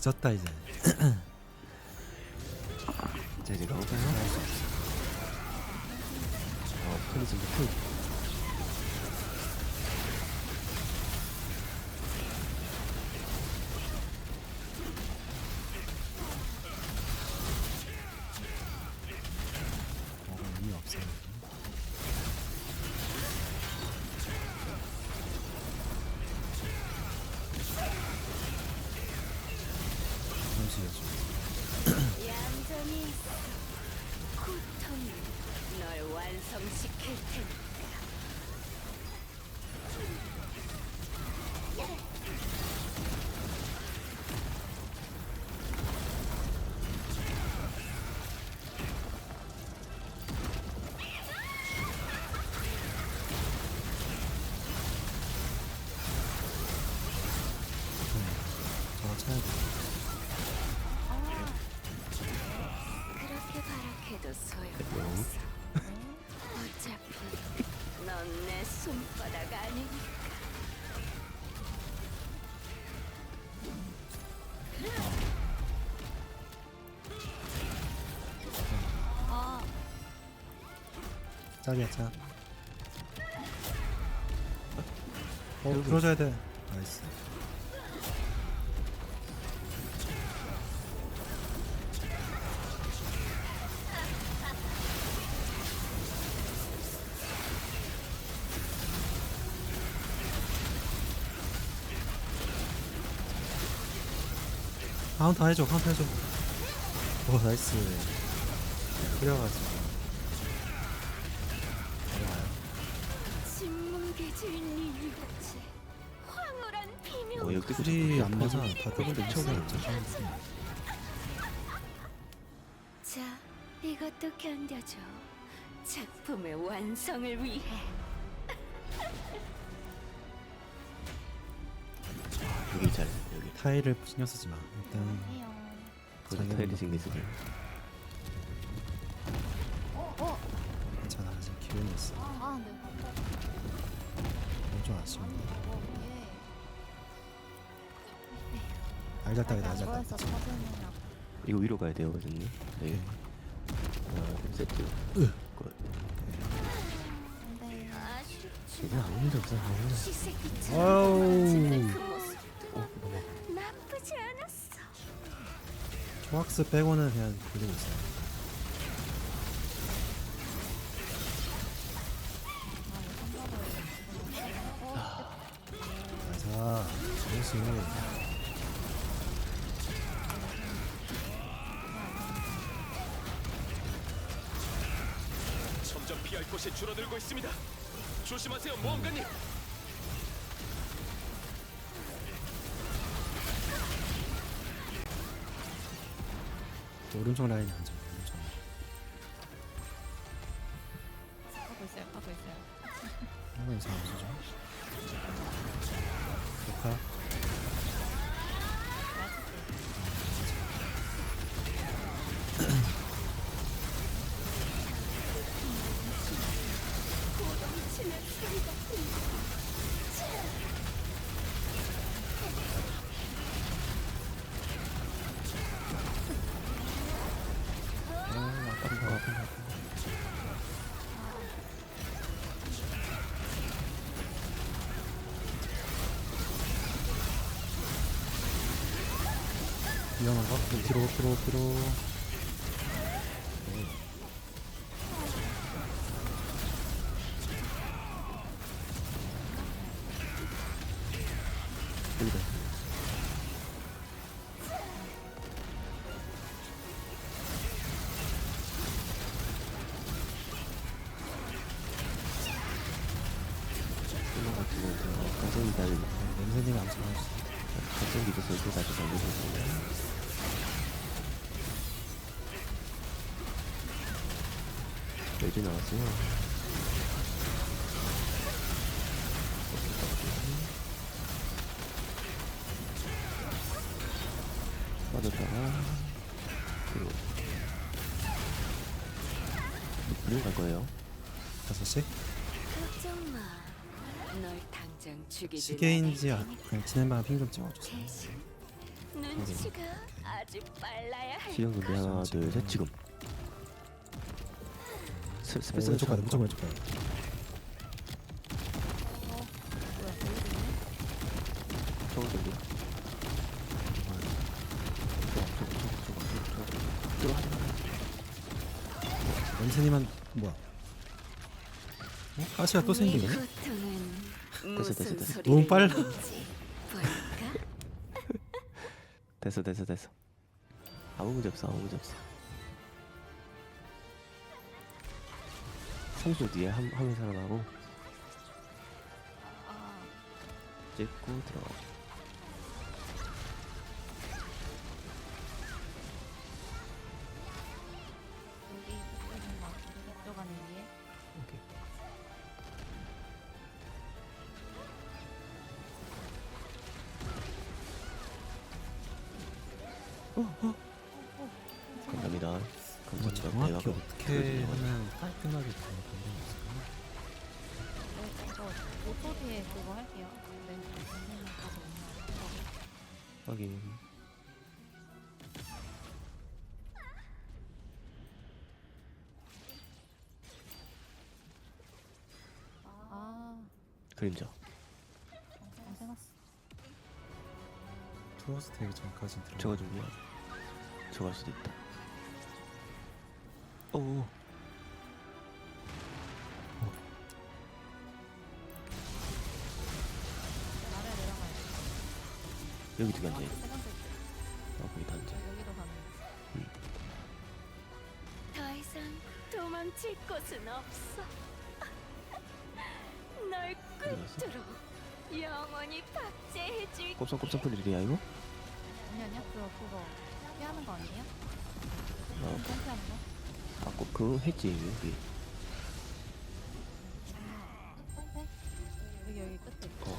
뒤졌다 이제 자 이제 가볼까요? 어 플리즈 프 어, 저거 쳐야 돼 짝이야 짝 어, 들어줘야 돼. 나이스. 카운터 해줘 카운터 해줘. 오 나이스. 그래가지고 신문계 주인님이 같이 황홀한 비명. 어 여기 둘이 안 맞아 다 쳐가 쳐가 자, 이것도 견뎌줘. 작품의 완성을 위해. 여기 잘 여기 타일을 신경 쓰지 마 일단 거기 자기는 타일이 뭐- 생겼어 괜찮아 아직 기운이 있어 아, 네. 아, 알잘딱 뭐였어? 터지느냐고. 이거 위로 가야 돼요 거든요 네 하나 둘. 굿 근데 아쉽지. 이제 아무 문제 없어 아무 아우. 어 나쁘지 않았어. 초학스 빼고는 그냥 굴리고 있어요 나이스 점점 피할 곳이 줄어들고 있습니다. 조심하세요, 모험가님. 오른쪽 라인이 앉아 오른쪽 하고 있어요. 하고 있어요. 이거 이상 없어 위험한 거. 뒤로 뒤로 뒤로 열지 나왔어요 빠졌다가 그리고 그리고 갈 거예요. 5시? 걱정 마. 널 당장 죽이지 시계인지 아, 그냥 진행방 핑좀 찍어주세요. 대신 눈 솜씨가 아주 빨라야 할 시정 준비 하나 둘셋 지금 스, 오, 스페이스 왼쪽 가야 돼 무조건 왼쪽 가야 돼 뭐야 보이네? 저거 준비 연세님한 뭐야 어? 가시가 또 생기네 됐어, 됐어, 됐어. 너무 빨라. 됐어 됐어 됐어 아무 문제 없어 아무 문제 없어 30초 뒤에 한, 화면 살아나고 아. 찍고 들어가고 여기 여기 막 이쪽 안에 위에? 오케이. 감사합니다. 뭐 감사합니다. 정확히 어떻게. 하면 깔끔하게 되는 이거 5초 뒤에 그거 할게요. 네. 선생님 가서 오면 확인. 아. 그림자. 안 해놨어. 투어스 되기 전까지 들어 저거 준비야 저거 할 수도 있다. 오 여기 두개 앉아있네 세 번째 아 거기 다 앉아 여기도 가는 더 이상 도망칠 곳은 없어. 널? 끝으로 영원히 박제해줄 곱성곱성 풀리리야 이거? 아니 아니야 그거 그거 피하는 거 아니에요? 어, 피하는 거? 아, 꼭 그거 했지 여기 네? 여기 여기 끝에 어.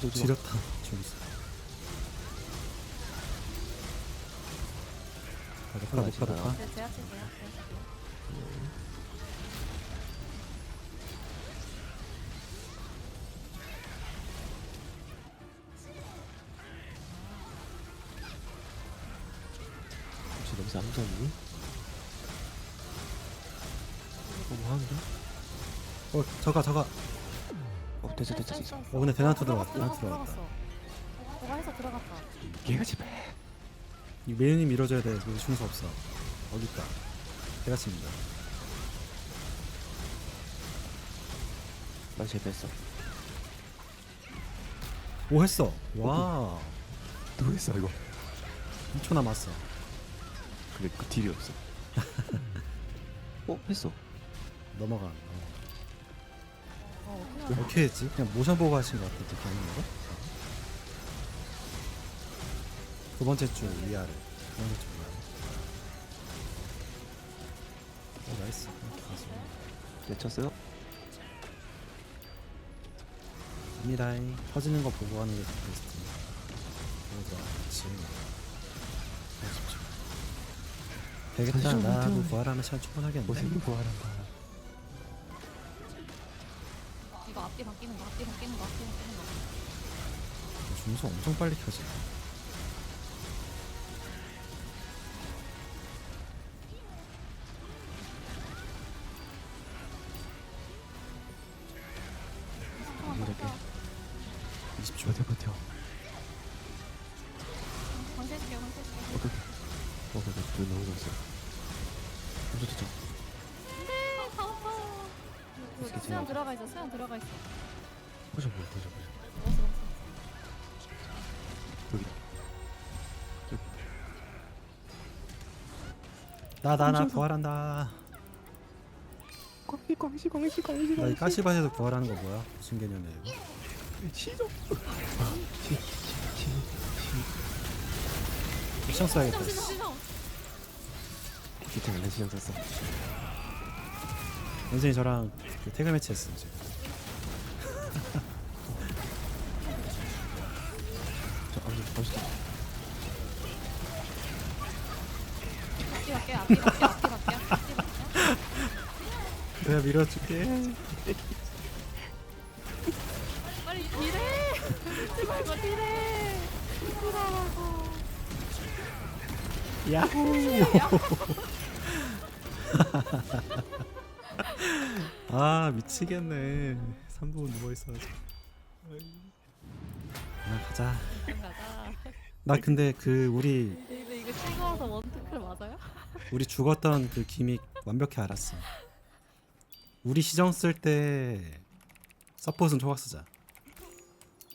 좀 지렸다. 저기서 가자 가자 가자 가자 네, 제가 칠게요 혹시 냄새 안 좋니? 어, 뭐 하는데? 어 저가 저가 어, 됐어, 됐어, 쌀, 됐어. 어 근데 대나토 들어갔다 대나토 들어갔다 너가 해서 들어갔다 걔가 집에. 이 메인이 밀어줘야 돼 여기 중수 없어 어딨다 제가 칩니다 난 실패했어. 오 했어 와또 했어, 이거. 2초 남았어 근데 그 딜이 없어. 어, 했어. 넘어가. 어 하냐 어떻게 했지? 그냥 모션 보고 하신 것 같은데 거? 두 번째 줄 위아래 두 번째 줄 위아래 오 나이스 가수 내쳤어요? 입니다 터지는 거 보고 하는 게 베스트 보자 그렇지 되겠다 사실 좀 나하고 못해요. 부활하면 시간 충분하겠는데 부활한다. 이거 앞뒤 바뀌는 거 앞뒤 바뀌는 거 앞뒤 바뀌는 거. 중수 엄청 빨리 켜지 들어가 있어 수연 들어가 있어 보자, 보자, 보자, 보자. 먹었어 먹었어 여기. 나 나 나 부활한다 광시, 광시, 광시, 광시, 나이 까시밭에서 부활하는 거 뭐야? 무슨 개념이야 이거? 시정. 시청 써야겠다 시정 시정 시정 기타 원래 시정 썼어. 연생이 저랑 그 태그 매치 했어 지금 저. 앞뒤 바뀌어 앞뒤 바뀌어 앞뒤 바뀌어 앞뒤 바뀌어 내가 밀어줄게. 빨리 딜해 딜지 말고 딜해 야호! 아 미치겠네. 3분 누워 있어가지고. 나 가자. 가자. 나 근데 그 우리 근데 이거 찍어서 원투클 맞아요? 우리 죽었던 그 기믹 완벽히 알았어. 우리 시정 쓸 때 서폿은 초각 쓰자.